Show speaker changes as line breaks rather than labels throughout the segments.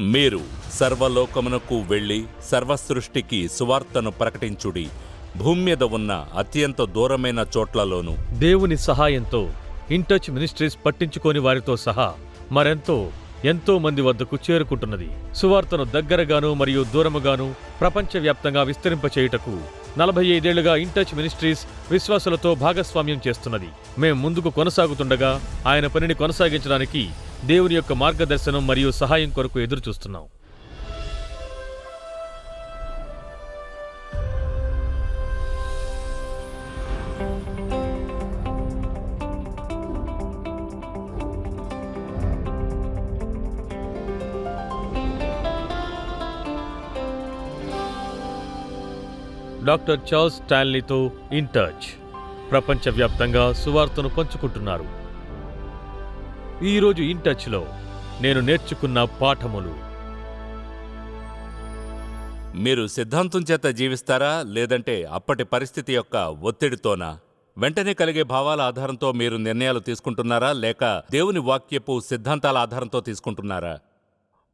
మీరు సర్వలోకమునకు వెళ్ళి సర్వసృష్టికి సువార్తను ప్రకటించుడి. భూమి మీద ఉన్న అత్యంత దూరమైన చోట్లలోనూ
దేవుని సహాయంతో ఇంటచ్ మినిస్ట్రీస్ పట్టించుకోని వారితో సహా మరెంతో ఎంతో మంది వద్దకు చేరుకుంటున్నది. సువార్తను దగ్గరగాను మరియు దూరముగాను ప్రపంచవ్యాప్తంగా విస్తరింపచేయుటకు నలభై ఐదేళ్ళుగా ఇంటచ్ మినిస్ట్రీస్ విశ్వాసులతో భాగస్వామ్యం చేస్తున్నది. మేం ముందుకు కొనసాగుతుండగా ఆయన పనిని కొనసాగించడానికి దేవుని యొక్క మార్గదర్శనం మరియు సహాయం కొరకు ఎదురుచూస్తున్నాం. డాక్టర్ చార్ల్స్ స్టాన్లీతో ఇన్ టచ్. ప్రపంచవ్యాప్తంగా సువార్తను పంచుకుంటున్నారు. ఈరోజు ఇన్ టచ్లో నేను నేర్చుకున్న పాఠములు.
మీరు సిద్ధాంతం చేత జీవిస్తారా లేదంటే అప్పటి పరిస్థితి యొక్క ఒత్తిడితోనా? వెంటనే కలిగే భావాల ఆధారంతో మీరు నిర్ణయాలు తీసుకుంటున్నారా లేక దేవుని వాక్యపు సిద్ధాంతాల ఆధారంతో తీసుకుంటున్నారా?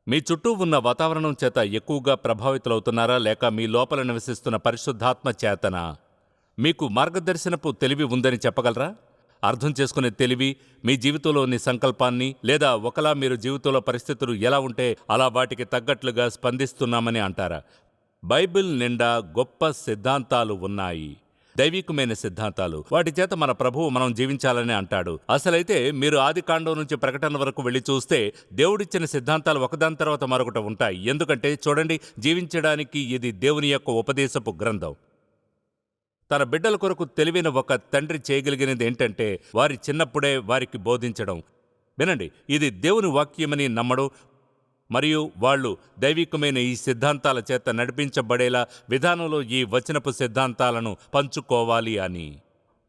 మీ చుట్టూ ఉన్న వాతావరణం చేత ఎక్కువగా ప్రభావితులవుతున్నారా లేక మీ లోపల నివసిస్తున్న పరిశుద్ధాత్మ చేతనా? మీకు మార్గదర్శనపు తెలివి ఉందని చెప్పగలరా? అర్థం చేసుకునే తెలివి మీ జీవితంలోని సంకల్పాన్ని లేదా ఒకలా మీరు జీవితంలో పరిస్థితులు ఎలా ఉంటే అలా వాటికి తగ్గట్లుగా స్పందిస్తున్నామని అంటారా? బైబిల్ నిండా గొప్ప సిద్ధాంతాలు ఉన్నాయి. దైవికమైన సిద్ధాంతాలు. వాటి చేత మన ప్రభువు మనం జీవించాలని అంటాడు. అసలైతే మీరు ఆది కాండం నుంచి ప్రకటన వరకు వెళ్ళి చూస్తే దేవుడిచ్చిన సిద్ధాంతాలు ఒకదాని తర్వాత మరొకటి ఉంటాయి. ఎందుకంటే చూడండి జీవించడానికి ఇది దేవుని యొక్క ఉపదేశపు గ్రంథం. తన బిడ్డల కొరకు తెలివైన ఒక తండ్రి చేయగలిగినది ఏంటంటే వారి చిన్నప్పుడే వారికి బోధించడం. వినండి ఇది దేవుని వాక్యమని నమ్మడం మరియు వాళ్ళు దైవికమైన ఈ సిద్ధాంతాల చేత నడిపించబడేలా విధానంలో ఈ వచనపు సిద్ధాంతాలను పంచుకోవాలి అని.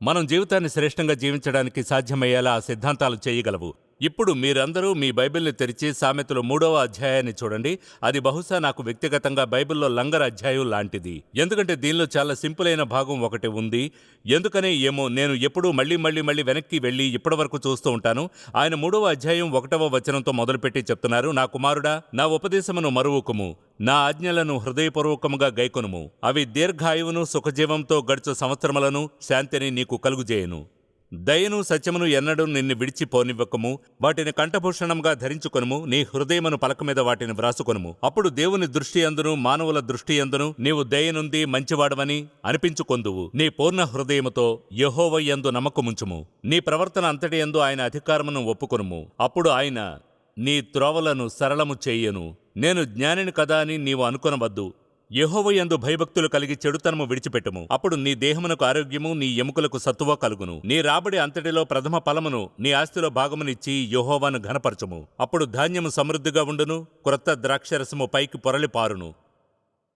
మనం జీవితాన్ని శ్రేష్టంగా జీవించడానికి సాధ్యమయ్యేలా ఆ సిద్ధాంతాలు చేయగలవు. ఇప్పుడు మీరందరూ మీ బైబిల్ని తెరిచి సామెతలు మూడవ అధ్యాయాన్ని చూడండి. అది బహుశా నాకు వ్యక్తిగతంగా బైబిల్లో లంగర్ అధ్యాయం లాంటిది. ఎందుకంటే దీనిలో చాలా సింపుల్ అయిన భాగం ఒకటి ఉంది. ఎందుకనే ఏమో నేను ఎప్పుడూ మళ్ళీ మళ్ళీ మళ్ళీ వెనక్కి వెళ్ళి ఇప్పటి వరకు చూస్తూ ఉంటాను. ఆయన మూడవ అధ్యాయం ఒకటవ వచనంతో మొదలుపెట్టి చెప్తున్నారు నా కుమారుడా నా ఉపదేశమును మరువుకుము. నా ఆజ్ఞలను హృదయపూర్వకముగా గైకొనుము. అవి దీర్ఘాయువును సుఖజీవంతో గడుచు సంవత్సరములను శాంతిని నీకు కలుగుజేయును దయను సత్యమును ఎన్నడూ నిన్ను విడిచిపోనివ్వకము. వాటిని కంఠభూషణంగా ధరించుకొనుము. నీ హృదయమును పలక మీద వాటిని వ్రాసుకొనుము. అప్పుడు దేవుని దృష్టి అందును మానవుల దృష్టి అందును. నీవు దయనుంది మంచివాడవని అనిపించుకొందువు. నీ పూర్ణ హృదయముతో యహోవ యందు నమ్మకముంచుము. నీ ప్రవర్తన అంతటి యందు ఆయన అధికారమును ఒప్పుకొనుము. అప్పుడు ఆయన నీ త్రోవలను సరళము చేయను. నేను జ్ఞానిని కదా అని నీవు అనుకొనవద్దు. యహోవయందు భయభక్తులు కలిగి చెడుతనము విడిచిపెట్టుము. అప్పుడు నీ దేహమునకు ఆరోగ్యము నీ ఎముకలకు సత్తువ కలుగును. నీ రాబడి అంతటిలో ప్రథమ ఫలమును నీ ఆస్తిలో భాగమునిచ్చి యహోవాను ఘనపరచుము. అప్పుడు ధాన్యము సమృద్ధిగా ఉండును క్రొత్త ద్రాక్షరసము పైకి పొరలి పారును.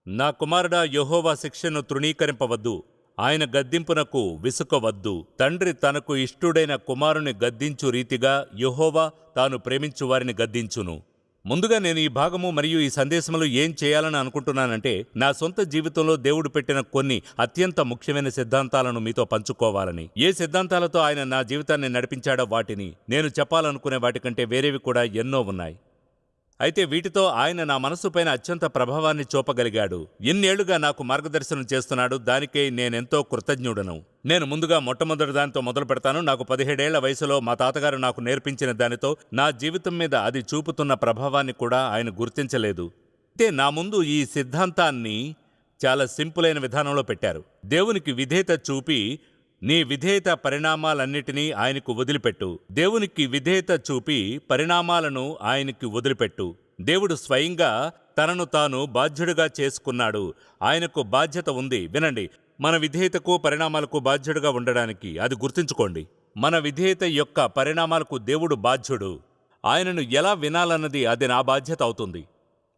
నా కుమారుడా యహోవా శిక్షను తృణీకరింపవద్దు. ఆయన గద్దింపునకు విసుకవద్దు. తండ్రి తనకు ఇష్టుడైన కుమారుని గద్దించు రీతిగా యహోవా తాను ప్రేమించు వారిని గద్దించును. ముందుగా నేను ఈ భాగము మరియు ఈ సందేశములు ఏం చేయాలని అనుకుంటున్నానంటే నా సొంత జీవితంలో దేవుడు పెట్టిన కొన్ని అత్యంత ముఖ్యమైన సిద్ధాంతాలను మీతో పంచుకోవాలని. ఏ సిద్ధాంతాలతో ఆయన నా జీవితాన్ని నడిపించాడో వాటిని నేను చెప్పాలనుకునే వాటికంటే వేరేవి కూడా ఎన్నో ఉన్నాయి. అయితే వీటితో ఆయన నా మనసుపైన అత్యంత ప్రభావాన్ని చూపగలిగాడు. ఇన్నేళ్ళుగా నాకు మార్గదర్శనం చేస్తున్నాడు. దానికే నేనెంతో కృతజ్ఞుడను. నేను ముందుగా మొట్టమొదటి దానితో మొదలు పెడతాను. నాకు పదిహేడేళ్ళ వయసులో మా తాతగారు నాకు నేర్పించిన దానితో నా జీవితం మీద అది చూపుతున్న ప్రభావాన్ని కూడా ఆయన గుర్తించలేదు. అయితే నా ముందు ఈ సిద్ధాంతాన్ని చాలా సింపుల్ అయిన విధానంలో పెట్టారు. దేవునికి విధేయత చూపి నీ విధేయత పరిణామాలన్నిటినీ ఆయనకు వదిలిపెట్టు. దేవునికి విధేయత చూపి పరిణామాలను ఆయనకి వదిలిపెట్టు. దేవుడు స్వయంగా తనను తాను బాధ్యుడిగా చేసుకున్నాడు. ఆయనకు బాధ్యత ఉంది. వినండి. మన విధేయతకు పరిణామాలకు బాధ్యుడిగా ఉండడానికి అది గుర్తుంచుకోండి. మన విధేయత యొక్క పరిణామాలకు దేవుడు బాధ్యుడు. ఆయనను ఎలా వినాలన్నది అది నా బాధ్యత అవుతుంది.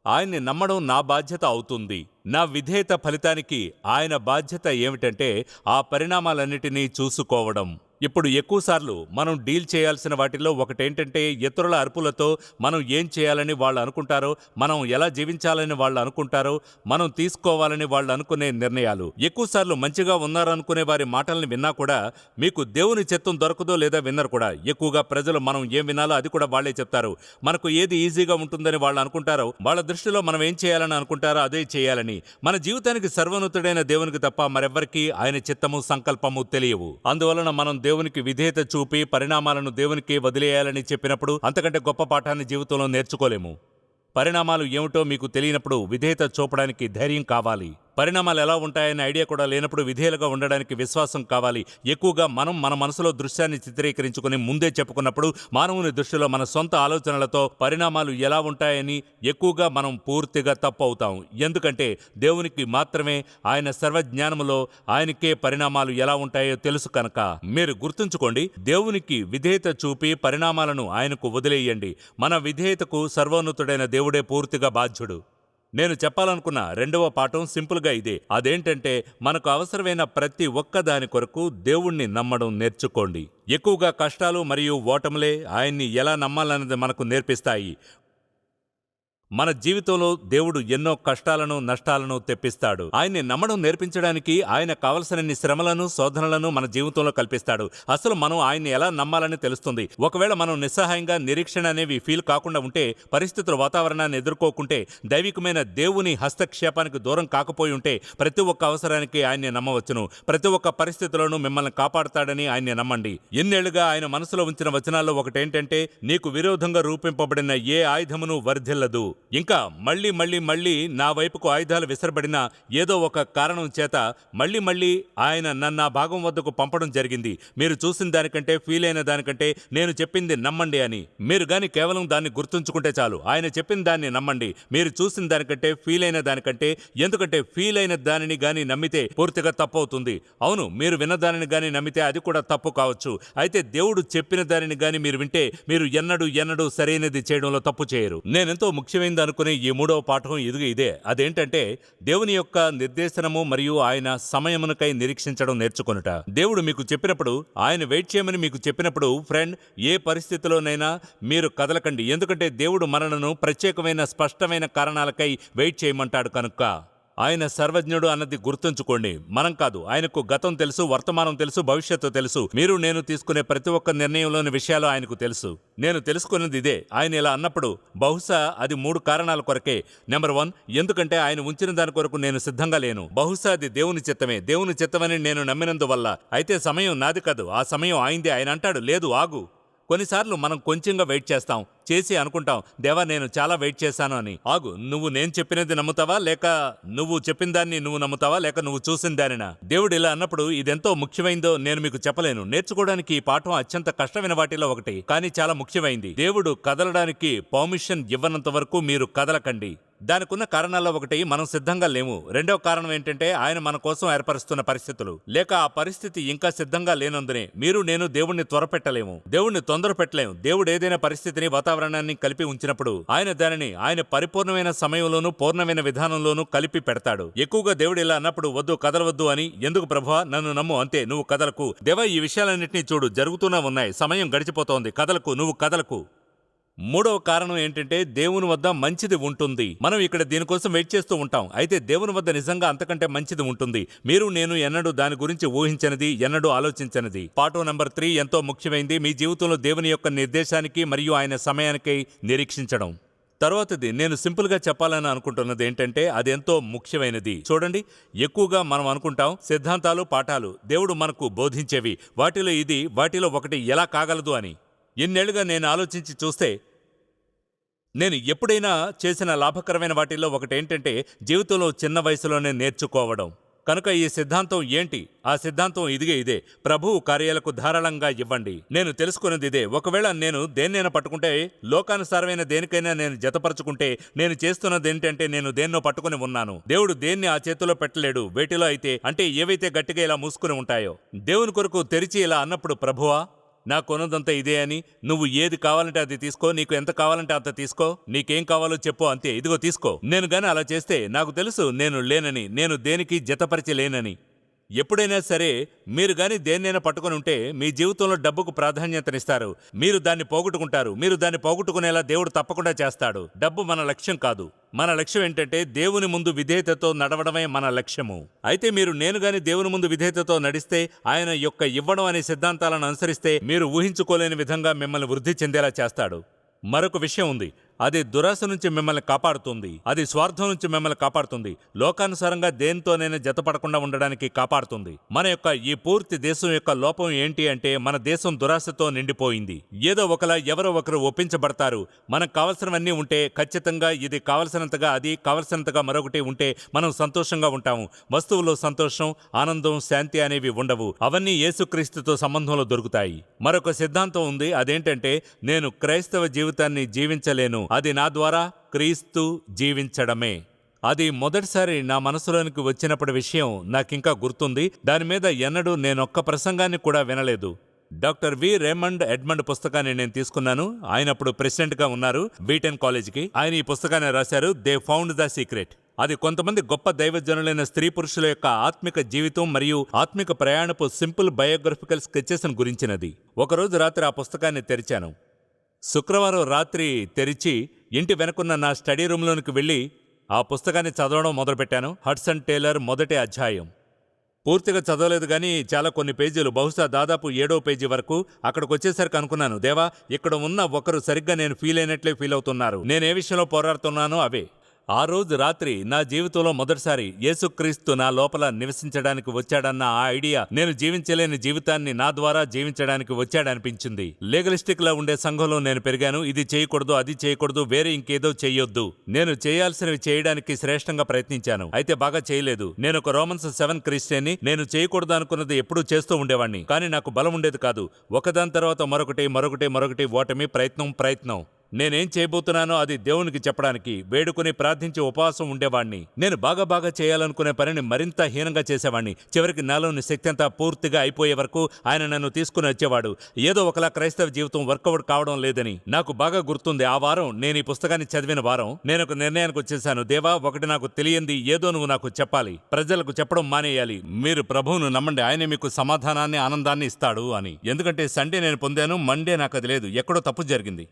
ఆయన్ని నమ్మడం నా బాధ్యత అవుతుంది. నా విధేయత ఫలితానికి ఆయన బాధ్యత ఏమిటంటే ఆ పరిణామాలన్నిటినీ చూసుకోవడం. ఇప్పుడు ఎక్కువసార్లు మనం డీల్ చేయాల్సిన వాటిల్లో ఒకటేంటంటే ఇతరుల అరుపులతో మనం ఏం చేయాలని వాళ్ళు అనుకుంటారో మనం ఎలా జీవించాలని వాళ్ళు అనుకుంటారో మనం తీసుకోవాలని వాళ్ళు అనుకునే నిర్ణయాలు. ఎక్కువసార్లు మంచిగా ఉన్నారనుకునే వారి మాటల్ని విన్నా కూడా మీకు దేవుని చిత్తం దొరకదో లేదా విన్నరు కూడా. ఎక్కువగా ప్రజలు మనం ఏం వినాలో అది కూడా వాళ్ళే చెప్తారు. మనకు ఏది ఈజీగా ఉంటుందని వాళ్ళు అనుకుంటారో వాళ్ళ దృష్టిలో మనం ఏం చేయాలని అనుకుంటారో అదే చేయాలని. మన జీవితానికి సర్వోన్నతుడైన దేవునికి తప్ప మరెవ్వరికీ ఆయన చిత్తము సంకల్పము తెలియవు. అందువలన మనం దేవునికి విధేయత చూపి పరిణామాలను దేవునికి వదిలేయాలని చెప్పినప్పుడు అంతకంటే గొప్ప పాఠాన్ని జీవితంలో నేర్చుకోలేము. పరిణామాలు ఏమిటో మీకు తెలియనప్పుడు విధేయత చూపడానికి ధైర్యం కావాలి. పరిణామాలు ఎలా ఉంటాయనే ఐడియా కూడా లేనప్పుడు విధేయులుగా ఉండడానికి విశ్వాసం కావాలి. ఎక్కువగా మనం మన మనసులో దృశ్యాన్ని చిత్రీకరించుకుని ముందే చెప్పుకున్నప్పుడు మానవుని దృష్టిలో మన సొంత ఆలోచనలతో పరిణామాలు ఎలా ఉంటాయని ఎక్కువగా మనం పూర్తిగా తప్పు అవుతాం ఎందుకంటే దేవునికి మాత్రమే ఆయన సర్వజ్ఞానములో ఆయనకే పరిణామాలు ఎలా ఉంటాయో తెలుసు కనుక. మీరు గుర్తుంచుకోండి దేవునికి విధేయత చూపి పరిణామాలను ఆయనకు వదిలేయండి. మన విధేయతకు సర్వోన్నతుడైన దేవుడే పూర్తిగా బాధ్యుడు. నేను చెప్పాలనుకున్న రెండవ పాఠం సింపుల్గా ఇదే. అదేంటంటే మనకు అవసరమైన ప్రతి ఒక్క దాని కొరకు దేవుణ్ణి నమ్మడం నేర్చుకోండి. ఎక్కువగా కష్టాలు మరియు ఓటములే ఆయన్ని ఎలా నమ్మాలన్నది మనకు నేర్పిస్తాయి. మన జీవితంలో దేవుడు ఎన్నో కష్టాలను నష్టాలను తెప్పిస్తాడు. ఆయన్ని నమ్మడం నేర్పించడానికి ఆయన కావలసినన్ని శ్రమలను శోధనలను మన జీవితంలో కల్పిస్తాడు. అసలు మనం ఆయన్ని ఎలా నమ్మాలని తెలుస్తుంది? ఒకవేళ మనం నిస్సహాయంగా నిరీక్షణ అనేవి ఫీల్ కాకుండా ఉంటే పరిస్థితుల వాతావరణాన్ని ఎదుర్కోకుంటే దైవికమైన దేవుని హస్తక్షేపానికి దూరం కాకపోయి ఉంటే ప్రతి ఒక్క అవసరానికి ఆయన్ని నమ్మవచ్చును. ప్రతి ఒక్క పరిస్థితులను మిమ్మల్ని కాపాడుతాడని ఆయన్ని నమ్మండి. ఎన్నేళ్ళుగా ఆయన మనసులో ఉంచిన వచనాల్లో ఒకటేంటంటే నీకు విరోధంగా రూపింపబడిన ఏ ఆయుధమును వర్ధిల్లదు. ఇంకా మళ్ళీ మళ్ళీ మళ్ళీ నా వైపుకు ఆయుధాలు విసరబడిన ఏదో ఒక కారణం చేత మళ్ళీ మళ్ళీ ఆయన నన్ను భాగం వద్దకు పంపడం జరిగింది. మీరు చూసిన దానికంటే ఫీల్ అయిన దానికంటే నేను చెప్పింది నమ్మండి అని. మీరు గాని కేవలం దాన్ని గుర్తుంచుకుంటే చాలు. ఆయన చెప్పిన దాన్ని నమ్మండి. మీరు చూసిన దానికంటే ఫీల్ అయిన దానికంటే ఎందుకంటే ఫీల్ అయిన దానిని గాని నమ్మితే పూర్తిగా తప్పు అవుతుంది అవును మీరు విన్న దానిని గాని నమ్మితే అది కూడా తప్పు కావచ్చు. అయితే దేవుడు చెప్పిన దానిని గాని మీరు వింటే మీరు ఎన్నడూ ఎన్నడూ సరైనది చేయడంలో తప్పు చేయరు. నేనెంతో ముఖ్యమైనది అనుకునే ఈ మూడవ పాఠం ఇదిగో ఇదే. అదేంటంటే దేవుని యొక్క నిర్దేశనము మరియు ఆయన సమయమునకై నిరీక్షించడం నేర్చుకొనుట. దేవుడు మీకు చెప్పినప్పుడు ఆయన వెయిట్ చేయమని మీకు చెప్పినప్పుడు ఫ్రెండ్ ఏ పరిస్థితిలోనైనా మీరు కదలకండి. ఎందుకంటే దేవుడు మనలను ప్రత్యేకమైన స్పష్టమైన కారణాలకై వెయిట్ చేయమంటాడు కనుక. ఆయన సర్వజ్ఞుడు అన్నది గుర్తుంచుకోండి. మనం కాదు ఆయనకు గతం తెలుసు వర్తమానం తెలుసు భవిష్యత్తు తెలుసు. మీరు నేను తీసుకునే ప్రతి ఒక్క నిర్ణయంలోని విషయాలు ఆయనకు తెలుసు. నేను తెలుసుకున్నది ఇదే. ఆయన ఇలా అన్నప్పుడు బహుశా అది మూడు కారణాల కొరకే. నెంబర్ వన్ ఎందుకంటే ఆయన ఉంచిన దాని కొరకు నేను సిద్ధంగా లేను. బహుశా అది దేవుని చిత్తమే. దేవుని చిత్తమని నేను నమ్మినందువల్ల. అయితే సమయం నాది కాదు. ఆ సమయం ఆయిందే ఆయన అంటాడు లేదు ఆగు. కొన్నిసార్లు మనం కొంచెంగా వెయిట్ చేస్తాం. చేసి అనుకుంటాం దేవా నేను చాలా వెయిట్ చేశాను అని. ఆగు నువ్వు నేను చెప్పినది నమ్ముతావా? లేక నువ్వు చెప్పిన దాన్ని నువ్వు నమ్ముతావా? లేక నువ్వు చూసిన దానినా? దేవుడు ఇలా అన్నప్పుడు ఇదెంతో ముఖ్యమైందో నేను మీకు చెప్పలేను. నేర్చుకోవడానికి ఈ పాఠం అత్యంత కష్టమైన వాటిలో ఒకటి కానీ చాలా ముఖ్యమైంది. దేవుడు కదలడానికి పర్మిషన్ ఇవ్వనంత వరకు మీరు కదలకండి. దానికున్న కారణాల్లో ఒకటి మనం సిద్ధంగా లేము. రెండవ కారణం ఏంటంటే ఆయన మన కోసం ఏర్పరుస్తున్న పరిస్థితులు. లేక ఆ పరిస్థితి ఇంకా సిద్ధంగా లేనందునే మీరు నేను దేవుణ్ణి త్వరపెట్టలేము. దేవుణ్ణి తొందర పెట్టలేము దేవుడు ఏదైనా పరిస్థితిని వాతావరణాన్ని కలిపి ఉంచినప్పుడు ఆయన దానిని ఆయన పరిపూర్ణమైన సమయంలోనూ పూర్ణమైన విధానంలోనూ కలిపి పెడతాడు. ఎక్కువగా దేవుడు ఇలా అన్నప్పుడు వద్దు కదలవద్దు అని ఎందుకు ప్రభా? నన్ను నమ్ము అంతే నువ్వు కదలకు. దేవ ఈ విషయాలన్నింటినీ చూడు జరుగుతూనే ఉన్నాయి. సమయం గడిచిపోతోంది. కదలకు నువ్వు కదలకు. మూడవ కారణం ఏంటంటే దేవుని వద్ద మంచిది ఉంటుంది. మనం ఇక్కడ దీనికోసం వెయిట్ చేస్తూ ఉంటాం. అయితే దేవుని వద్ద నిజంగా అంతకంటే మంచిది ఉంటుంది. మీరు నేను ఎన్నడూ దాని గురించి ఊహించనిది ఎన్నడూ ఆలోచించనిది. పాఠం నంబర్ త్రీ ఎంతో ముఖ్యమైంది. మీ జీవితంలో దేవుని యొక్క నిర్దేశానికి మరియు ఆయన సమయానికి నిరీక్షించడం. తర్వాతది నేను సింపుల్గా చెప్పాలని అనుకుంటున్నది ఏంటంటే అది ఎంతో ముఖ్యమైనది. చూడండి ఎక్కువగా మనం అనుకుంటాం సిద్ధాంతాలు పాఠాలు దేవుడు మనకు బోధించేవి. వాటిలో ఇది వాటిలో ఒకటి ఎలా కాగలదు అని. ఇన్నేళ్ళుగా నేను ఆలోచించి చూస్తే నేను ఎప్పుడైనా చేసిన లాభకరమైన వాటిల్లో ఒకటేంటంటే జీవితంలో చిన్న వయసులోనే నేర్చుకోవడం. కనుక ఈ సిద్ధాంతం ఏంటి? ఆ సిద్ధాంతం ఇదిగే ఇదే. ప్రభువు కార్యాలకు ధారాళంగా ఇవ్వండి. నేను తెలుసుకున్నది ఇదే. ఒకవేళ నేను దేన్నైనా పట్టుకుంటే లోకానుసారమైన దేనికైనా నేను జతపరచుకుంటే నేను చేస్తున్నది ఏంటంటే నేను దేన్నో పట్టుకుని ఉన్నాను. దేవుడు దేన్ని ఆ చేతిలో పెట్టలేడు? వేటిలో అయితే? అంటే ఏవైతే గట్టిగా ఇలా మూసుకుని ఉంటాయో? దేవుని కొరకు తెరిచి ఇలా అన్నప్పుడు ప్రభువా నా కొనదంతా ఇదే అని నువ్వు ఏది కావాలంటే అది తీసుకో నీకు ఎంత కావాలంటే అంత తీసుకో నీకేం కావాలో చెప్పు అంతే. ఇదిగో తీసుకో. నేను గాని అలా చేస్తే నాకు తెలుసు నేను లేనని నేను దేనికి జతపరిచి లేనని ఎప్పుడైనా సరే మీరు గాని దేన్నైనా పట్టుకొని ఉంటే మీ జీవితంలో డబ్బుకు ప్రాధాన్యతనిస్తారు. మీరు దాన్ని పోగొట్టుకుంటారు. మీరు దాన్ని పోగొట్టుకునేలా దేవుడు తప్పకుండా చేస్తాడు. డబ్బు మన లక్ష్యం కాదు. మన లక్ష్యం ఏంటంటే దేవుని ముందు విధేయతతో నడవడమే మన లక్ష్యము. అయితే మీరు నేను గాని దేవుని ముందు విధేయతతో నడిస్తే ఆయన యొక్క ఇవ్వడం అనే సిద్ధాంతాలను అనుసరిస్తే మీరు ఊహించుకోలేని విధంగా మిమ్మల్ని వృద్ధి చెందేలా చేస్తాడు. మరొక విషయం ఉంది. అది దురాశ నుంచి మిమ్మల్ని కాపాడుతుంది. అది స్వార్థం నుంచి మిమ్మల్ని కాపాడుతుంది. లోకానుసారంగా దేనితోనైనా జతపడకుండా ఉండడానికి కాపాడుతుంది. మన యొక్క ఈ పూర్తి దేశం యొక్క లోపం ఏంటి అంటే మన దేశం దురాశతో నిండిపోయింది. ఏదో ఒకలా ఎవరో ఒకరు ఒప్పించబడతారు. మనకు కావలసినవన్నీ ఉంటే ఖచ్చితంగా ఇది కావలసినంతగా అది కావలసినంతగా మరొకటి ఉంటే మనం సంతోషంగా ఉంటాము. వస్తువులో సంతోషం ఆనందం శాంతి అనేవి ఉండవు. అవన్నీ యేసుక్రీస్తుతో సంబంధంలో దొరుకుతాయి. మరొక సిద్ధాంతం ఉంది. అదేంటంటే నేను క్రైస్తవ జీవితాన్ని జీవించలేను. అది నా ద్వారా క్రీస్తు జీవించడమే. అది మొదటిసారి నా మనసులోనికి వచ్చినప్పటి విషయం నాకింకా గుర్తుంది. దాని మీద ఎన్నడూ నేనొక్క ప్రసంగాన్ని కూడా వినలేదు. డాక్టర్ వి రేమండ్ ఎడ్మండ్ పుస్తకాన్ని నేను తీసుకున్నాను. ఆయన అప్పుడు ప్రెసిడెంట్గా ఉన్నారు బీటెన్ కాలేజీకి. ఆయన ఈ పుస్తకాన్ని రాశారు దే ఫౌండ్ ద సీక్రెట్. అది కొంతమంది గొప్ప దైవజనులైన స్త్రీ పురుషుల యొక్క ఆత్మిక జీవితం మరియు ఆత్మిక ప్రయాణపు సింపుల్ బయోగ్రఫికల్ స్కెచెస్ను గురించినది. ఒకరోజు రాత్రి ఆ పుస్తకాన్ని తెరిచాను. శుక్రవారం రాత్రి తెరిచి ఇంటి వెనుకున్న నా స్టడీ రూమ్లోనికి వెళ్ళి ఆ పుస్తకాన్ని చదవడం మొదలుపెట్టాను. హడ్సన్ టేలర్ మొదటి అధ్యాయం. పూర్తిగా చదవలేదు కానీ చాలా కొన్ని పేజీలు బహుశా దాదాపు ఏడో పేజీ వరకు అక్కడికి వచ్చేసరికి అనుకున్నాను. దేవా ఇక్కడ ఉన్న ఒకరు సరిగ్గా నేను ఫీల్ అయినట్లే ఫీల్ అవుతున్నారు. నేను ఏ విషయంలో పోరాడుతున్నానో అవే. ఆ రోజు రాత్రి నా జీవితంలో మొదటిసారి యేసుక్రీస్తు నా లోపల నివసించడానికి వచ్చాడన్న ఆ ఐడియా నేను జీవించలేని జీవితాన్ని నా ద్వారా జీవించడానికి వచ్చాడనిపించింది. లీగలిస్టిక్ లా ఉండే సంఘంలో నేను పెరిగాను. ఇది చేయకూడదు అది చేయకూడదు వేరే ఇంకేదో చేయొద్దు నేను చేయాల్సినవి చేయడానికి శ్రేష్టంగా ప్రయత్నించాను. అయితే బాగా చేయలేదు. నేను ఒక రోమన్స్ సెవెన్ క్రిస్టియన్ని. నేను చేయకూడదు అనుకున్నది ఎప్పుడూ చేస్తూ ఉండేవాడిని కానీ నాకు బలం ఉండేది కాదు. ఒకదాని తర్వాత మరొకటి మరొకటి మరొకటి ఓటమి ప్రయత్నం ప్రయత్నం. నేనేం చేయబోతున్నానో అది దేవునికి చెప్పడానికి వేడుకుని ప్రార్థించి ఉపవాసం ఉండేవాణ్ణి. నేను బాగా బాగా చేయాలనుకునే పనిని మరింత హీనంగా చేసేవాణ్ణి. చివరికి నాలోని శక్తి అంతా పూర్తిగా అయిపోయే వరకు ఆయన నన్ను తీసుకుని వచ్చేవాడు. ఏదో ఒకలా క్రైస్తవ జీవితం వర్కౌట్ కావడం లేదని నాకు బాగా గుర్తుంది. ఆ వారం నేను ఈ పుస్తకాన్ని చదివిన వారం నేను ఒక నిర్ణయానికి వచ్చేసాను. దేవా ఒకటి నాకు తెలియంది. ఏదో నువ్వు నాకు చెప్పాలి. ప్రజలకు చెప్పడం మానేయాలి. మీరు ప్రభువును నమ్మండి. ఆయన మీకు సమాధానాన్ని ఆనందాన్ని ఇస్తాడు అని. ఎందుకంటే సండే నేను పొందాను మండే నాకు అది లేదు. ఎక్కడో తప్పు జరిగింది.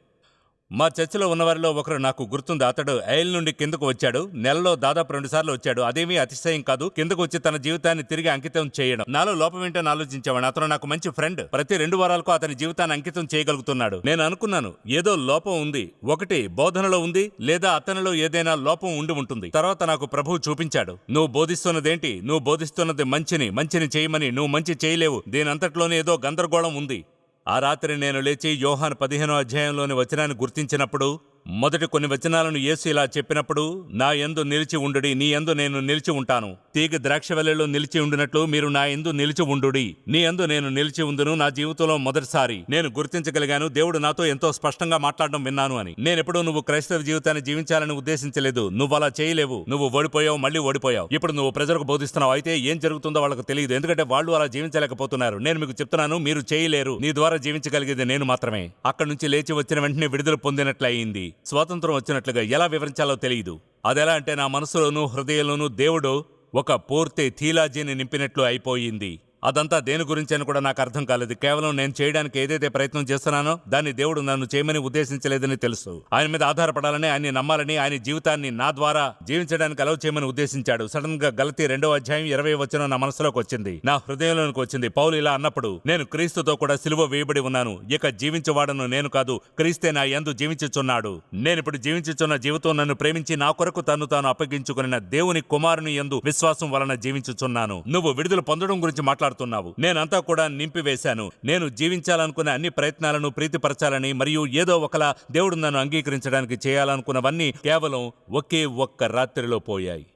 మా చర్చిలో ఉన్నవారిలో ఒకరు నాకు గుర్తుంది. అతడు ఐల్ నుండి కిందకు వచ్చాడు. నెలలో దాదాపు రెండు సార్లు వచ్చాడు. అదేమీ అతిశయం కాదు. కిందకు వచ్చి తన జీవితాన్ని తిరిగి అంకితం చేయడం. నాలో లోపం ఏంటని ఆలోచించేవాడు. అతను నాకు మంచి ఫ్రెండ్. ప్రతి రెండు వారాలకు అతని జీవితాన్ని అంకితం చేయగలుగుతున్నాడు. నేను అనుకున్నాను ఏదో లోపం ఉంది. ఒకటి బోధనలో ఉంది లేదా అతనిలో ఏదైనా లోపం ఉండి ఉంటుంది. తర్వాత నాకు ప్రభువు చూపించాడు. నువ్వు బోధిస్తున్నదేంటి? నువ్వు బోధిస్తున్నది మంచిని మంచిని చేయమని. నువ్వు మంచి చేయలేవు. దీనంతట్లోనే ఏదో గందరగోళం ఉంది. ఆ రాత్రి నేను లేచి యోహాన్ పదిహేనో అధ్యాయంలోని వచనాన్ని గుర్తించినప్పుడు మొదటి కొన్ని వచనాలను యేసు ఇలా చెప్పినప్పుడు నా యందు నిలిచి ఉండుడి నీ యందు నేను నిలిచి ఉంటాను. తీగ ద్రాక్షవెల్లలో నిలిచి ఉండినట్లు మీరు నా యందు నిలిచి ఉండుడి. నీ యందు నేను నిలిచి ఉందును నా జీవితంలో మొదటిసారి. నేను గుర్తించగలిగాను దేవుడు నాతో ఎంతో స్పష్టంగా మాట్లాడడం విన్నాను అని. నేనెప్పుడూ నువ్వు క్రైస్తవ జీవితాన్ని జీవించాలని ఉద్దేశించలేదు. నువ్వు అలా చేయలేవు. నువ్వు ఓడిపోయావు మళ్ళీ ఓడిపోయావు. ఇప్పుడు నువ్వు ప్రజలకు బోధిస్తున్నావు. అయితే ఏం జరుగుతుందో వాళ్ళకి తెలియదు. ఎందుకంటే వాళ్ళు అలా జీవించలేకపోతున్నారు. నేను మీకు చెప్తున్నాను మీరు చేయలేరు. నీ ద్వారా జీవించగలిగేది నేను మాత్రమే. అక్కడి నుంచి లేచి వచ్చిన వెంటనే విడుదల పొందినట్లయింది. స్వాతంత్రం వచ్చినట్లుగా ఎలా వివరించాలో తెలియదు అదెలా అంటే నా మనసులోనూ హృదయంలోనూ దేవుడు ఒక పూర్తి థీలాజీని నింపినట్లు అయిపోయింది. అదంతా దేని గురించి అని కూడా నాకు అర్థం కాలేదు. కేవలం నేను చేయడానికి ఏదైతే ప్రయత్నం చేస్తున్నానో దాన్ని దేవుడు నన్ను చేయమని ఉద్దేశించలేదని తెలుసు. ఆయన మీద ఆధారపడాలని ఆయన్ని నమ్మాలని ఆయన జీవితాన్ని నా ద్వారా జీవించడానికి అలవ్ చేయమని ఉద్దేశించాడు. సడన్గా గలతీ రెండో అధ్యాయం ఇరవై వచ్చిన నా మనసులోకి వచ్చింది. నా హృదయంలోనికి వచ్చింది. పౌలు ఇలా అన్నప్పుడు నేను క్రీస్తుతో కూడా సిలువ వేయబడి ఉన్నాను. ఇక జీవించేవాడను నేను కాదు. క్రీస్తే నా యందు జీవించుచున్నాడు. నేను ఇప్పుడు జీవించుచున్న జీవితం నన్ను ప్రేమించి నా కొరకు తను తాను అప్పగించుకున్న దేవుని కుమారుని యందు విశ్వాసం వలన జీవించుచున్నాను. నువ్వు విడుదల పొందడం గురించి మాట్లాడుతున్నావు. నేనంతా కూడా నింపివేశాను. నేను జీవించాలనుకున్న అన్ని ప్రయత్నాలను ప్రీతిపరచాలని మరియు ఏదో ఒకలా దేవుడు నన్ను అంగీకరించడానికి చేయాలనుకున్నవన్నీ కేవలం ఒకే ఒక్క రాత్రిలో పోయాయి.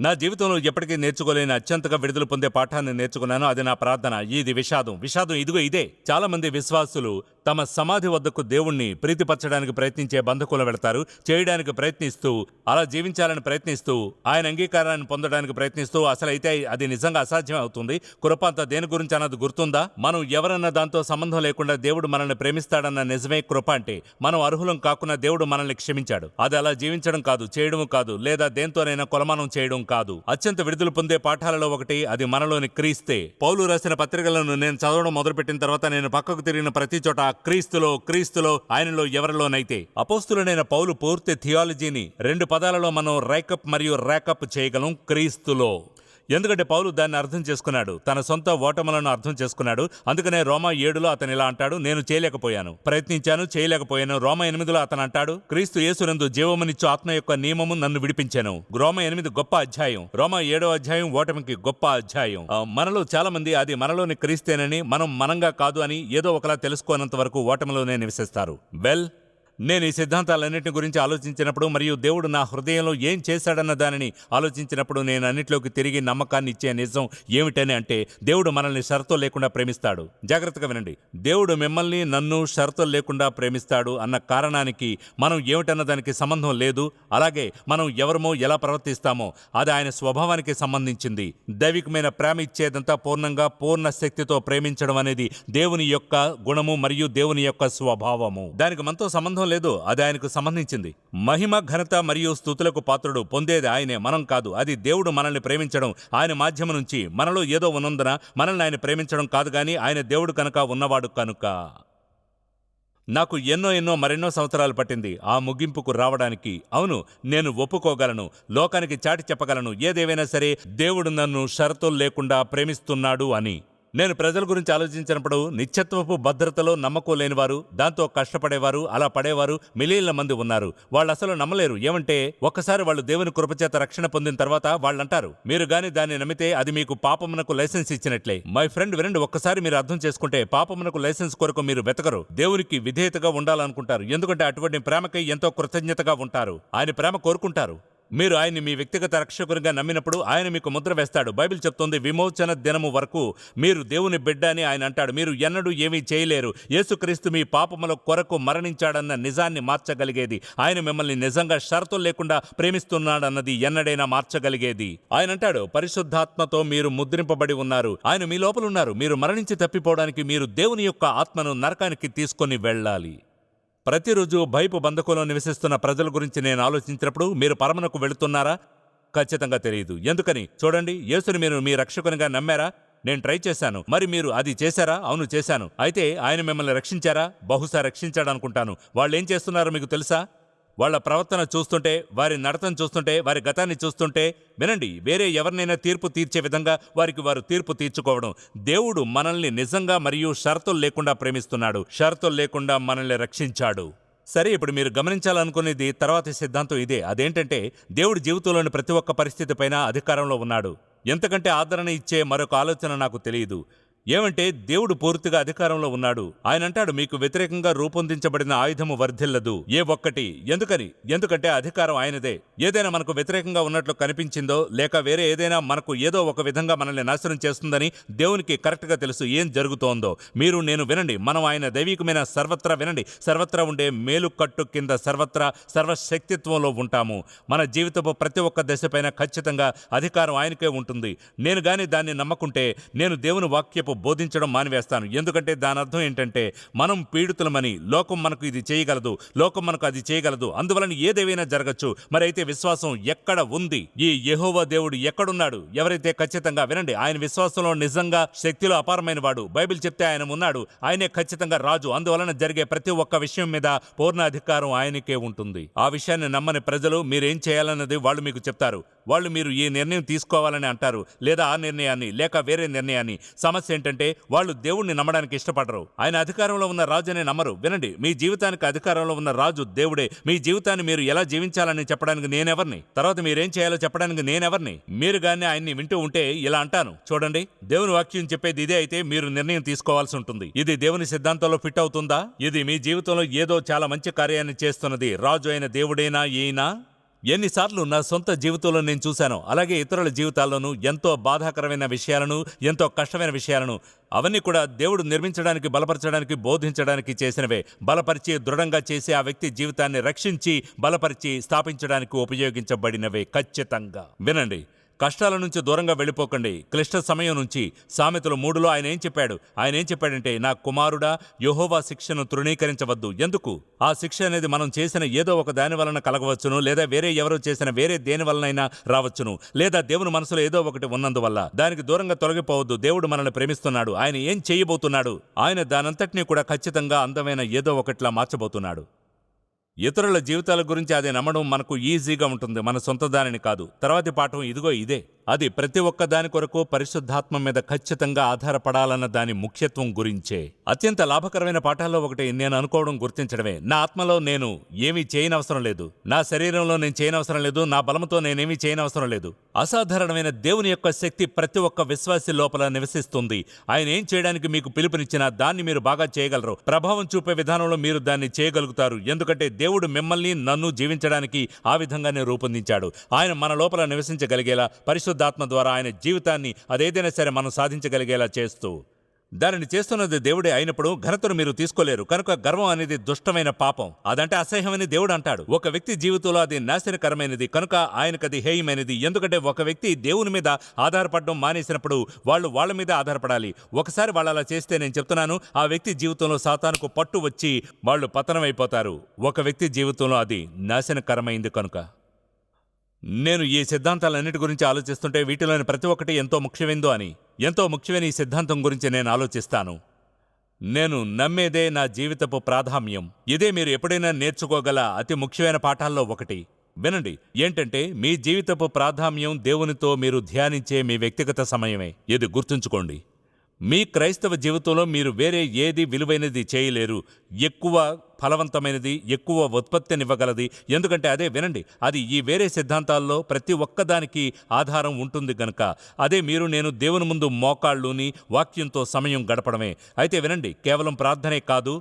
నా జీవితంలో ఎప్పటికీ నేర్చుకోలేని అత్యంతగా విడుదల పొందే పాఠాన్ని నేర్చుకున్నాను. అది నా ప్రార్థన. ఇది విషాదం. విషాదం ఇదిగో ఇదే. చాలా మంది విశ్వాసులు తమ సమాధి వద్దకు దేవుణ్ణి ప్రీతిపరచడానికి ప్రయత్నించే బంధకులు వెళతారు. చేయడానికి ప్రయత్నిస్తూ అలా జీవించాలని ప్రయత్నిస్తూ ఆయన అంగీకారాన్ని పొందడానికి ప్రయత్నిస్తూ అసలైతే అది నిజంగా అసాధ్యం అవుతుంది. కృప దేని గురించి అన్నది గుర్తుందా? మనం ఎవరన్న దాంతో సంబంధం లేకుండా దేవుడు మనల్ని ప్రేమిస్తాడన్న నిజమే కృప అంటే మనం అర్హులం కాకుండా దేవుడు మనల్ని క్షమించాడు. అది అలా జీవించడం కాదు చేయడం కాదు లేదా దేంతోనైనా కొలమానం చేయడం కాదు. అత్యంత విడుదల పొందే పాఠాలలో ఒకటి అది మనలోని క్రీస్తే. పౌలు రాసిన పత్రికలను నేను చదవడం మొదలుపెట్టిన తర్వాత నేను పక్కకు తిరిగిన ప్రతి చోట క్రీస్తులో క్రీస్తులో ఆయనలో ఎవరిలోనైతే. అపోస్తులనైన పౌలు పూర్తి థియాలజీని రెండు పదాలలో మనం రైకప్ మరియు ర్యాకప్ చేయగలం క్రీస్తులో. ఎందుకంటే పౌలు దాన్ని అర్థం చేసుకున్నాడు. తన సొంత ఓటములను అర్థం చేసుకున్నాడు. అందుకనే రోమా ఏడులో అతను ఇలా అంటాడు నేను చేయలేకపోయాను. ప్రయత్నించాను చేయలేకపోయాను. రోమ ఎనిమిదిలో అతను అంటాడు క్రీస్తు యేసునందు జీవమునిచ్చు ఆత్మ యొక్క నియమము నన్ను విడిపించాను. రోమ ఎనిమిది గొప్ప అధ్యాయం. రోమ ఏడో అధ్యాయం ఓటమికి గొప్ప అధ్యాయం. మనలో చాలా మంది అది మనలోని క్రీస్తేనని మనం మనంగా కాదు అని ఏదో ఒకలా తెలుసుకోనంత వరకు ఓటమిలోనే నివసిస్తారు. వెల్ నేను ఈ సిద్ధాంతాలన్నింటి గురించి ఆలోచించినప్పుడు మరియు దేవుడు నా హృదయంలో ఏం చేశాడన్న దానిని ఆలోచించినప్పుడు నేను అన్నిట్లోకి తిరిగి నమ్మకాన్ని ఇచ్చే నిజం ఏమిటని అంటే దేవుడు మనల్ని షరతో లేకుండా ప్రేమిస్తాడు. జాగ్రత్తగా వినండి. దేవుడు మిమ్మల్ని నన్ను షరతులు లేకుండా ప్రేమిస్తాడు అన్న కారణానికి మనం ఏమిటన్న దానికి సంబంధం లేదు. అలాగే మనం ఎవరమో ఎలా ప్రవర్తిస్తామో అది ఆయన స్వభావానికి సంబంధించింది. దైవికమైన ప్రేమ ఇచ్చేదంతా పూర్ణంగా పూర్ణ శక్తితో ప్రేమించడం అనేది దేవుని యొక్క గుణము మరియు దేవుని యొక్క స్వభావము. దానికి మనతో సంబంధం లేదో అది ఆయనకు సంబంధించింది. మహిమ ఘనత మరియు స్థుతులకు పాత్రుడు పొందేది ఆయనే మనం కాదు. అది దేవుడు మనల్ని ప్రేమించడం ఆయన మాధ్యమం నుంచి మనలో ఏదో ఉన్నందున మనల్ని ఆయన ప్రేమించడం కాదు కానీ ఆయన దేవుడు కనుక ఉన్నవాడు కనుక. నాకు ఎన్నో ఎన్నో మరెన్నో సంవత్సరాలు పట్టింది ఆ ముగింపుకు రావడానికి. అవును నేను ఒప్పుకోగలను లోకానికి చాటి చెప్పగలను ఏదేవైనా సరే దేవుడు నన్ను షరతులు లేకుండా ప్రేమిస్తున్నాడు అని. నేను ప్రజల గురించి ఆలోచించినప్పుడు నిత్యత్వపు భద్రతలో నమ్మకం లేనివారు దాంతో కష్టపడేవారు అలా పడేవారు మిలియన్ల మంది ఉన్నారు. వాళ్ళు అసలు నమ్మలేరు. ఏమంటే ఒక్కసారి వాళ్ళు దేవుని కృపచేత రక్షణ పొందిన తర్వాత వాళ్ళంటారు మీరు గాని దాన్ని నమ్మితే అది మీకు పాపమునకు లైసెన్స్ ఇచ్చినట్లే. మై ఫ్రెండ్ వినండి ఒక్కసారి మీరు అర్థం చేసుకుంటే పాపమునకు లైసెన్స్ కొరకు మీరు వెతకరు. దేవునికి విధేయతగా ఉండాలనుకుంటారు. ఎందుకంటే అటువంటి ప్రేమకై ఎంతో కృతజ్ఞతగా ఉంటారు. ఆయన ప్రేమ కోరుకుంటారు. మీరు ఆయన్ని మీ వ్యక్తిగత రక్షకునిగా నమ్మినప్పుడు ఆయన మీకు ముద్ర వేస్తాడు. బైబిల్ చెప్తోంది విమోచన దినము వరకు మీరు దేవుని బిడ్డ అని ఆయన అంటాడు. మీరు ఎన్నడూ ఏమీ చేయలేరు. యేసుక్రీస్తు మీ పాపముల కొరకు మరణించాడన్న నిజాన్ని మార్చగలిగేది. ఆయన మిమ్మల్ని నిజంగా షరతులు లేకుండా ప్రేమిస్తున్నాడన్నది ఎన్నడైనా మార్చగలిగేది. ఆయన అంటాడు పరిశుద్ధాత్మతో మీరు ముద్రింపబడి ఉన్నారు. ఆయన మీ లోపల ఉన్నారు మీరు మరణించి తప్పిపోవడానికి మీరు దేవుని యొక్క ఆత్మను నరకానికి తీసుకొని వెళ్ళాలి. ప్రతిరోజు భయపు బంధకంలో నివసిస్తున్న ప్రజల గురించి నేను ఆలోచించినప్పుడు మీరు పరమనకు వెళుతున్నారా? ఖచ్చితంగా తెలియదు. ఎందుకని? చూడండి యేసుని మీరు మీ రక్షకునిగా నమ్మారా? నేను ట్రై చేశాను. మరి మీరు అది చేశారా? అవును చేశాను. అయితే ఆయన మిమ్మల్ని రక్షించారా? బహుశా రక్షించాడనుకుంటాను. వాళ్ళేం చేస్తున్నారో మీకు తెలుసా? వాళ్ళ ప్రవర్తన చూస్తుంటే వారి నడతను చూస్తుంటే వారి గతాన్ని చూస్తుంటే వినండి వేరే ఎవరినైనా తీర్పు తీర్చే విధంగా వారికి వారు తీర్పు తీర్చుకోవడం. దేవుడు మనల్ని నిజంగా మరియు షరతులు లేకుండా ప్రేమిస్తున్నాడు. షరతులు లేకుండా మనల్ని రక్షించాడు. సరే ఇప్పుడు మీరు గమనించాలనుకునేది తర్వాతి సిద్ధాంతం ఇదే. అదేంటంటే దేవుడు జీవితంలోని ప్రతి ఒక్క పరిస్థితిపైన అధికారంలో ఉన్నాడు. ఎంతకంటే ఆదరణ ఇచ్చే మరొక ఆలోచన నాకు తెలియదు. ఏమంటే దేవుడు పూర్తిగా అధికారంలో ఉన్నాడు. ఆయన అంటాడు మీకు వ్యతిరేకంగా రూపొందించబడిన ఆయుధము వర్ధిల్లదు. ఏ ఒక్కటి. ఎందుకని? ఎందుకంటే అధికారం ఆయనదే. ఏదైనా మనకు వ్యతిరేకంగా ఉన్నట్లు కనిపించిందో లేక వేరే ఏదైనా మనకు ఏదో ఒక విధంగా మనల్ని నాశనం చేస్తుందని దేవునికి కరెక్ట్గా తెలుసు ఏం జరుగుతోందో. మీరు నేను వినండి. మనం ఆయన దైవికమైన సర్వత్రా వినండి. సర్వత్రా ఉండే మేలు కట్టు కింద సర్వత్రా సర్వశక్తిత్వంలో ఉంటాము. మన జీవితపు ప్రతి ఒక్క దశపైన ఖచ్చితంగా అధికారం ఆయనకే ఉంటుంది. నేను గాని దాన్ని నమ్మకుంటే నేను దేవుని వాక్యపు బోధించడం మానివేస్తాను. ఎందుకంటే దాని అర్థం ఏంటంటే మనం పీడితులమని లోకం మనకు ఇది చేయగలదు లోకం మనకు అది చేయగలదు. అందువలన ఏదేవైనా జరగచ్చు. మరి అయితే విశ్వాసం ఎక్కడ ఉంది? ఈ యహోవ దేవుడు ఎక్కడున్నాడు? ఎవరైతే ఖచ్చితంగా వినండి ఆయన విశ్వాసంలో నిజంగా శక్తిలో అపారమైన వాడు. బైబిల్ చెప్తే ఆయన ఉన్నాడు. ఆయనే ఖచ్చితంగా రాజు. అందువలన జరిగే ప్రతి ఒక్క విషయం మీద పూర్ణ అధికారం ఆయనకే ఉంటుంది. ఆ విషయాన్ని నమ్మని ప్రజలు మీరేం చేయాలన్నది వాళ్ళు మీకు చెప్తారు. వాళ్ళు మీరు ఈ నిర్ణయం తీసుకోవాలని అంటారు. లేదా ఆ నిర్ణయాన్ని లేక వేరే నిర్ణయాన్ని సమస్య ఏంటంటే వాళ్ళు దేవుణ్ణి నమ్మడానికి ఇష్టపడరు. ఆయన అధికారంలో ఉన్న రాజునే నమ్మరు. వినండి మీ జీవితానికి అధికారంలో ఉన్న రాజు దేవుడే. మీ జీవితాన్ని మీరు ఎలా జీవించాలని చెప్పడానికి నేనెవర్ని? తర్వాత మీరేం చేయాలో చెప్పడానికి నేనెవర్ని? మీరు గాని ఆయన్ని వింటూ ఉంటే ఇలా అంటాను. చూడండి దేవుని వాక్యం చెప్పేది ఇదే అయితే మీరు నిర్ణయం తీసుకోవాల్సి ఉంటుంది. ఇది దేవుని సిద్ధాంతంలో ఫిట్ అవుతుందా? ఇది మీ జీవితంలో ఏదో చాలా మంచి కార్యాన్ని చేస్తున్నది. రాజు అయిన దేవుడేనా ఈయన? ఎన్నిసార్లు నా సొంత జీవితంలో నేను చూశాను. అలాగే ఇతరుల జీవితాల్లోనూ ఎంతో బాధాకరమైన విషయాలను ఎంతో కష్టమైన విషయాలను అవన్నీ కూడా దేవుడు నిర్మించడానికి బలపరచడానికి బోధించడానికి చేసినవే. బలపరిచి దృఢంగా చేసి ఆ వ్యక్తి జీవితాన్ని రక్షించి బలపరిచి స్థాపించడానికి ఉపయోగించబడినవే ఖచ్చితంగా. వినండి. కష్టాల నుంచి దూరంగా వెళ్ళిపోకండి. క్లిష్ట సమయం నుంచి సామెతలు మూడులో ఆయన ఏం చెప్పాడు? ఆయన ఏం చెప్పాడంటే నా కుమారుడా యహోవా శిక్షను తృణీకరించవద్దు. ఎందుకు? ఆ శిక్ష అనేది మనం చేసిన ఏదో ఒక దాని వలన కలగవచ్చును లేదా వేరే ఎవరో చేసిన వేరే దేని వలనైనా రావచ్చును లేదా దేవుని మనసులో ఏదో ఒకటి ఉన్నందువల్ల. దానికి దూరంగా తొలగిపోవద్దు. దేవుడు మనల్ని ప్రేమిస్తున్నాడు. ఆయన ఏం చేయబోతున్నాడు? ఆయన దానంతటినీ కూడా ఖచ్చితంగా అందమైన ఏదో ఒకట్లా మార్చబోతున్నాడు. ఇతరుల జీవితాల గురించి అది నమ్మడం మనకు ఈజీగా ఉంటుంది మన సొంత దానిని కాదు. తర్వాతి పాఠం ఇదిగో ఇదే. అది ప్రతి ఒక్క దాని కొరకు పరిశుద్ధాత్మ మీద ఖచ్చితంగా ఆధారపడాలన్న దాని ముఖ్యత్వం గురించే. అత్యంత లాభకరమైన పాఠాల్లో ఒకటి నేను అనుకోవడం గుర్తించడమే. నా ఆత్మలో నేను ఏమీ చేయనవసరం లేదు. నా శరీరంలో నేను చేయనవసరం లేదు. నా బలంతో నేనేమీ చేయనవసరం లేదు. అసాధారణమైన దేవుని యొక్క శక్తి ప్రతి ఒక్క విశ్వాసి లోపల నివసిస్తుంది. ఆయన ఏం చేయడానికి మీకు పిలుపునిచ్చినా దాన్ని మీరు బాగా చేయగలరు. ప్రభావం చూపే విధానంలో మీరు దాన్ని చేయగలుగుతారు. ఎందుకంటే దేవుడు మిమ్మల్ని నన్ను జీవించడానికి ఆ విధంగానే రూపొందించాడు. ఆయన మన లోపల నివసించగలిగేలా పరిశుద్ధాత్మ ద్వారా ఆయన జీవితాన్ని అదేదైనా సరే మనం సాధించగలిగేలా చేస్తూ దానిని చేస్తున్నది దేవుడే అయినప్పుడు ఘనతను మీరు తీసుకోలేరు. కనుక గర్వం అనేది దుష్టమైన పాపం. అదంటే అసహ్యమని దేవుడు అంటాడు. ఒక వ్యక్తి జీవితంలో అది నాశనకరమైనది కనుక ఆయనకది హేయమైనది. ఎందుకంటే ఒక వ్యక్తి దేవుని మీద ఆధారపడడం మానేసినప్పుడు వాళ్ళు వాళ్ళ మీద ఆధారపడాలి. ఒకసారి వాళ్ళు అలా చేస్తే నేను చెప్తున్నాను ఆ వ్యక్తి జీవితంలో సాతానుకు పట్టు వచ్చి వాళ్ళు పతనమైపోతారు. ఒక వ్యక్తి జీవితంలో అది నాశనకరమైంది కనుక. నేను ఈ సిద్ధాంతాలన్నిటి గురించి ఆలోచిస్తుంటే వీటిలోని ప్రతి ఒక్కటి ఎంతో ముఖ్యమైందో అని ఎంతో ముఖ్యమైన ఈ సిద్ధాంతం గురించి నేను ఆలోచిస్తాను. నేను నమ్మేదే నా జీవితపు ప్రాధాన్యం ఇదే మీరు ఎప్పుడైనా నేర్చుకోగల అతి ముఖ్యమైన పాఠాల్లో ఒకటి. వినండి ఏంటంటే మీ జీవితపు ప్రాధాన్యం దేవునితో మీరు ధ్యానించే మీ వ్యక్తిగత సమయమే. ఇది గుర్తుంచుకోండి. మీ క్రైస్తవ జీవితంలో మీరు వేరే ఏది విలువైనది చేయలేరు. ఎక్కువ ఫలవంతమైనది ఎక్కువ ఉత్పత్తినివ్వగలది. ఎందుకంటే అదే వినండి అది ఈ వేరే సిద్ధాంతాల్లో ప్రతి ఒక్కదానికి ఆధారం ఉంటుంది గనక. అదే మీరు నేను దేవుని ముందు మోకాళ్ళుని వాక్యంతో సమయం గడపడమే. అయితే వినండి కేవలం ప్రార్థనే కాదు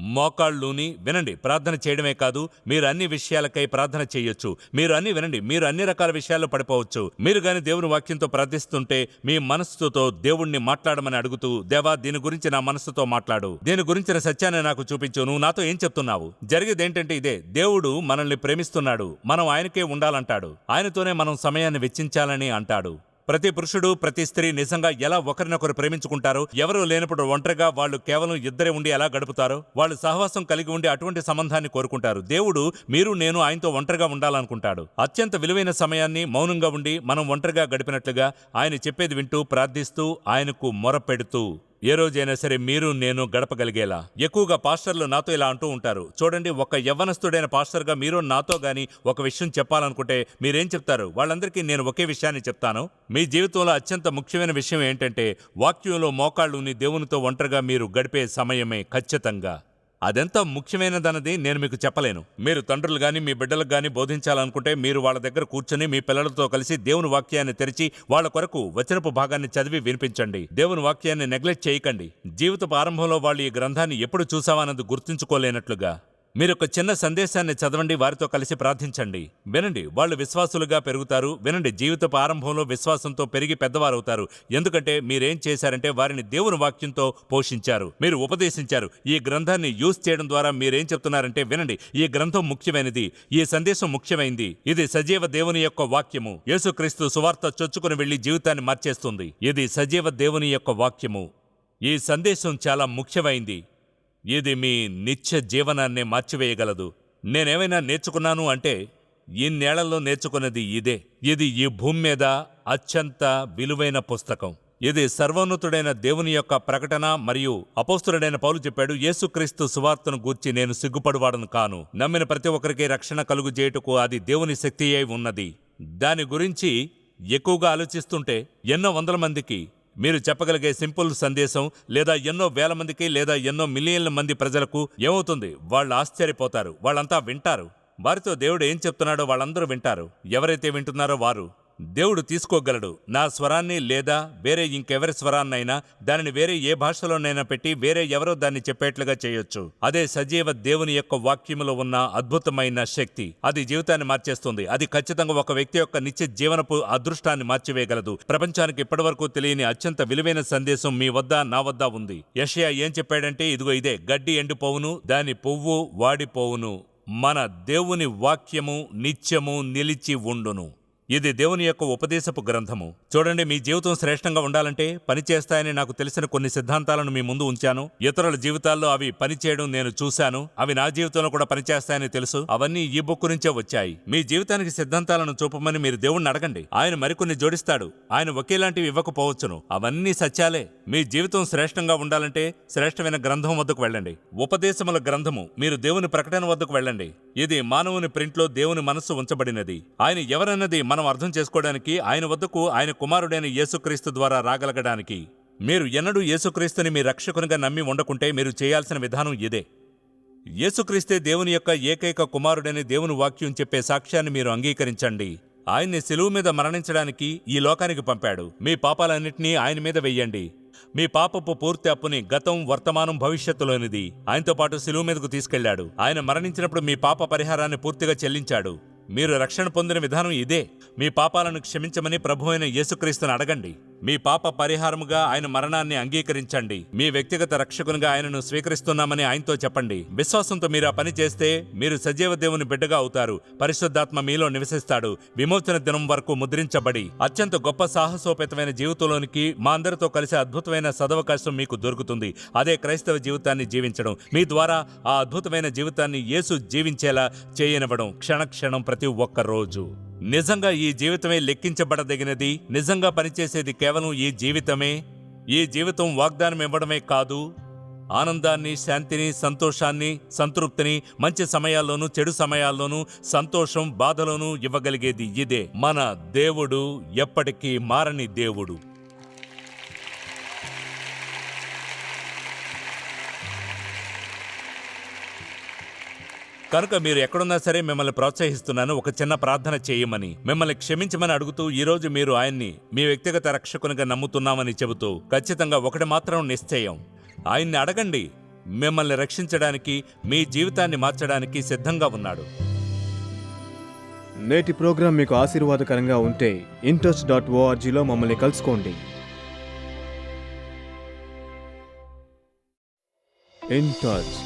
మోకాళ్ళుని వినండి. ప్రార్థన చేయడమే కాదు మీరు అన్ని విషయాలకై ప్రార్థన చేయొచ్చు. మీరు అన్ని వినండి. మీరు అన్ని రకాల విషయాల్లో పడిపోవచ్చు. మీరు గాని దేవుని వాక్యంతో ప్రార్థిస్తుంటే మీ మనస్సుతో దేవుణ్ణి మాట్లాడమని అడుగుతూ దేవా దీని గురించి నా మనస్సుతో మాట్లాడు. దీని గురించిన సత్యాన్ని నాకు చూపించు. నువ్వు నాతో ఏం చెప్తున్నావు? జరిగేది ఏంటంటే ఇదే. దేవుడు మనల్ని ప్రేమిస్తున్నాడు. మనం ఆయనకే ఉండాలంటాడు. ఆయనతోనే మనం సమయాన్ని వెచ్చించాలని అంటాడు. ప్రతి పురుషుడు ప్రతి స్త్రీ నిజంగా ఎలా ఒకరినొకరు ప్రేమించుకుంటారో? ఎవరూ లేనప్పుడు ఒంటరిగా వాళ్ళు కేవలం ఇద్దరే ఉండి ఎలా గడుపుతారో? వాళ్ళు సహవాసం కలిగి ఉండి అటువంటి సంబంధాన్ని కోరుకుంటారు. దేవుడు మీరు నేను ఆయనతో ఒంటరిగా ఉండాలనుకుంటాడు. అత్యంత విలువైన సమయాన్ని మౌనంగా ఉండి మనం ఒంటరిగా గడిపినట్లుగా ఆయన చెప్పేది వింటూ ప్రార్థిస్తూ ఆయనకు మొరపెడుతూ ఏ రోజైనా సరే మీరు నేను గడపగలిగేలా. ఎక్కువగా పాస్టర్లు నాతో ఇలా అంటూ ఉంటారు. చూడండి ఒక యవ్వనస్తుడైన పాస్టర్గా మీరు నాతో గాని ఒక విషయం చెప్పాలనుకుంటే మీరేం చెప్తారు? వాళ్ళందరికీ నేను ఒకే విషయాన్ని చెప్తాను. మీ జీవితంలో అత్యంత ముఖ్యమైన విషయం ఏంటంటే వాక్యంలో మోకాళ్ళుని దేవునితో ఒంటరిగా మీరు గడిపే సమయమే ఖచ్చితంగా. అదెంత ముఖ్యమైనదన్నది నేను మీకు చెప్పలేను. మీరు తండ్రులు గాని మీ బిడ్డలకు గాని బోధించాలనుకుంటే మీరు వాళ్ళ దగ్గర కూర్చొని మీ పిల్లలతో కలిసి దేవుని వాక్యాన్ని తెరిచి వాళ్ళ కొరకు వచనపు భాగాన్ని చదివి వినిపించండి. దేవుని వాక్యాన్ని నెగ్లెక్ట్ చేయకండి. జీవిత ప్రారంభంలో వాళ్ళు ఈ గ్రంథాన్ని ఎప్పుడు చూసామన్నది గుర్తుంచుకోలేనట్లుగా. మీరు ఒక చిన్న సందేశాన్ని చదవండి వారితో కలిసి ప్రార్థించండి. వినండి వాళ్ళు విశ్వాసులుగా పెరుగుతారు. వినండి జీవిత ఆరంభంలో విశ్వాసంతో పెరిగి పెద్దవారవుతారు. ఎందుకంటే మీరేం చేశారంటే వారిని దేవుని వాక్యంతో పోషించారు. మీరు ఉపదేశించారు. ఈ గ్రంథాన్ని యూజ్ చేయడం ద్వారా మీరేం చెప్తున్నారంటే వినండి ఈ గ్రంథం ముఖ్యమైనది. ఈ సందేశం ముఖ్యమైంది. ఇది సజీవ దేవుని యొక్క వాక్యము. యేసుక్రీస్తు సువార్త చొచ్చుకుని వెళ్ళి జీవితాన్ని మార్చేస్తుంది. ఇది సజీవ దేవుని యొక్క వాక్యము. ఈ సందేశం చాలా ముఖ్యమైంది. ఇది మీ నిత్య జీవనాన్నే మార్చివేయగలదు. నేనేమైనా నేర్చుకున్నాను అంటే ఇన్నేళ్ళలో నేర్చుకున్నది ఇదే. ఇది ఈ భూమి మీద అత్యంత విలువైన పుస్తకం. ఇది సర్వోన్నతుడైన దేవుని యొక్క ప్రకటన మరియు అపోస్తుడైన పౌలు చెప్పాడు యేసుక్రీస్తు సువార్తను గూర్చి నేను సిగ్గుపడువాడను కాను. నమ్మిన ప్రతి ఒక్కరికి రక్షణ కలుగు చేయుటకు అది దేవుని శక్తి అయి ఉన్నది. దాని గురించి ఎక్కువగా ఆలోచిస్తుంటే ఎన్నో వందల మందికి మీరు చెప్పగలిగే సింపుల్ సందేశం లేదా ఎన్నో వేల మందికి లేదా ఎన్నో మిలియన్ల మంది ప్రజలకు ఏమవుతుంది? వాళ్ళు ఆశ్చర్యపోతారు వాళ్ళంతా వింటారు. వారితో దేవుడు ఏం చెప్తున్నాడో వాళ్ళందరూ వింటారు. ఎవరైతే వింటున్నారో వారు. దేవుడు తీసుకోగలడు. నా స్వరాన్ని లేదా వేరే ఇంకెవరి స్వరాన్నైనా దానిని వేరే ఏ భాషలోనైనా పెట్టి వేరే ఎవరో దాన్ని చెప్పేట్లుగా చేయొచ్చు. అదే సజీవ దేవుని యొక్క వాక్యములో ఉన్న అద్భుతమైన శక్తి. అది జీవితాన్ని మార్చేస్తుంది. అది ఖచ్చితంగా ఒక వ్యక్తి యొక్క నిత్య జీవనపు అదృష్టాన్ని మార్చివేయగలదు. ప్రపంచానికి ఇప్పటివరకు తెలియని అత్యంత విలువైన సందేశం మీ వద్ద నా వద్ద ఉంది. యషయా ఏం చెప్పాడంటే ఇదిగో ఇదే గడ్డి ఎండిపోవును దాని పువ్వు వాడిపోవును. మన దేవుని వాక్యము నిత్యము నిలిచి ఉండును. ఇది దేవుని యొక్క ఉపదేశపు గ్రంథము. చూడండి మీ జీవితం శ్రేష్టంగా ఉండాలంటే పనిచేస్తాయని నాకు తెలిసిన కొన్ని సిద్ధాంతాలను మీ ముందు ఉంచాను. ఇతరుల జీవితాల్లో అవి పనిచేయడం నేను చూశాను. అవి నా జీవితంలో కూడా పనిచేస్తాయని తెలుసు. అవన్నీ ఈ బుక్ నుంచే వచ్చాయి. మీ జీవితానికి సిద్ధాంతాలను చూపమని మీరు దేవుణ్ణి అడగండి. ఆయన మరికొన్ని జోడిస్తాడు. ఆయన ఒకేలాంటివి ఇవ్వకపోవచ్చును. అవన్నీ సత్యాలే. మీ జీవితం శ్రేష్టంగా ఉండాలంటే శ్రేష్టమైన గ్రంథం వద్దకు వెళ్ళండి. ఉపదేశముల గ్రంథము. మీరు దేవుని ప్రకటన వద్దకు వెళ్ళండి. ఇది మానవుని ప్రింట్లో దేవుని మనస్సు ఉంచబడినది. ఆయన ఎవరన్నది మన మనం అర్థం చేసుకోవడానికి ఆయన వద్దకు ఆయన కుమారుడైన యేసుక్రీస్తు ద్వారా రాగలగడానికి. మీరు ఎన్నడూ యేసుక్రీస్తుని మీ రక్షకునిగా నమ్మి ఉండకుంటే మీరు చేయాల్సిన విధానం ఇదే. యేసుక్రీస్తే దేవుని యొక్క ఏకైక కుమారుడని దేవుని వాక్యం చెప్పే సాక్ష్యాన్ని మీరు అంగీకరించండి. ఆయన్ని సెలువు మీద మరణించడానికి ఈ లోకానికి పంపాడు. మీ పాపాలన్నింటినీ ఆయన మీద వెయ్యండి మీ పాపపు పూర్తి అప్పుని గతం వర్తమానం భవిష్యత్తులోనిది ఆయనతో పాటు సెలువు మీదకు తీసుకెళ్ళాడు. ఆయన మరణించినప్పుడు మీ పాప పరిహారాన్ని పూర్తిగా చెల్లించాడు. మీరు రక్షణ పొందిన విధానం ఇదే. మీ పాపాలను క్షమించమని ప్రభు అయిన యేసుక్రీస్తుని అడగండి. మీ పాప పరిహారముగా ఆయన మరణాన్ని అంగీకరించండి. మీ వ్యక్తిగత రక్షకునిగా ఆయనను స్వీకరిస్తున్నామని ఆయనతో చెప్పండి. విశ్వాసంతో మీరు ఆ పని చేస్తే మీరు సజీవ దేవుని బిడ్డగా అవుతారు. పరిశుద్ధాత్మ మీలో నివసిస్తాడు. విమోచన దినం వరకు ముద్రించబడి అత్యంత గొప్ప సాహసోపేతమైన జీవితంలోనికి మా అందరితో కలిసి అద్భుతమైన సదవకాశం మీకు దొరుకుతుంది. అదే క్రైస్తవ జీవితాన్ని జీవించడం. మీ ద్వారా ఆ అద్భుతమైన జీవితాన్ని యేసు జీవించేలా చేయనివ్వడం క్షణక్షణం ప్రతి ఒక్క రోజు నిజంగా ఈ జీవితమే లెక్కించబడదగినది? నిజంగా పనిచేసేది కేవలం ఈ జీవితమే? ఈ జీవితం వాగ్దానం ఇవ్వడమే కాదు. ఆనందాన్ని శాంతిని సంతోషాన్ని సంతృప్తిని మంచి సమయాల్లోనూ చెడు సమయాల్లోనూ సంతోషం బాధలోనూ ఇవ్వగలిగేది ఇదే. మన దేవుడు ఎప్పటికీ మారని దేవుడు. కనుక మీరు ఎక్కడున్నా సరే మిమ్మల్ని ప్రోత్సహిస్తున్నాను ఒక చిన్న ప్రార్థన చేయమని. మిమ్మల్ని క్షమించమని అడుగుతూ ఈ రోజు మీరు ఆయన్ని మీ వ్యక్తిగత రక్షకునిగా నమ్ముతున్నామని చెబుతూ ఖచ్చితంగా ఒకటి మాత్రం నిశ్చయం. ఆయన్ని అడగండి మిమ్మల్ని రక్షించడానికి మీ జీవితాన్ని మార్చడానికి సిద్ధంగా ఉన్నాడు.
నేటి ప్రోగ్రాం మీకు ఆశీర్వాదకరంగా ఉంటే ఇంట్రెస్ట్ డాట్ ఓఆర్జీలో మమ్మల్ని కలుసుకోండి. ఇంటర్స్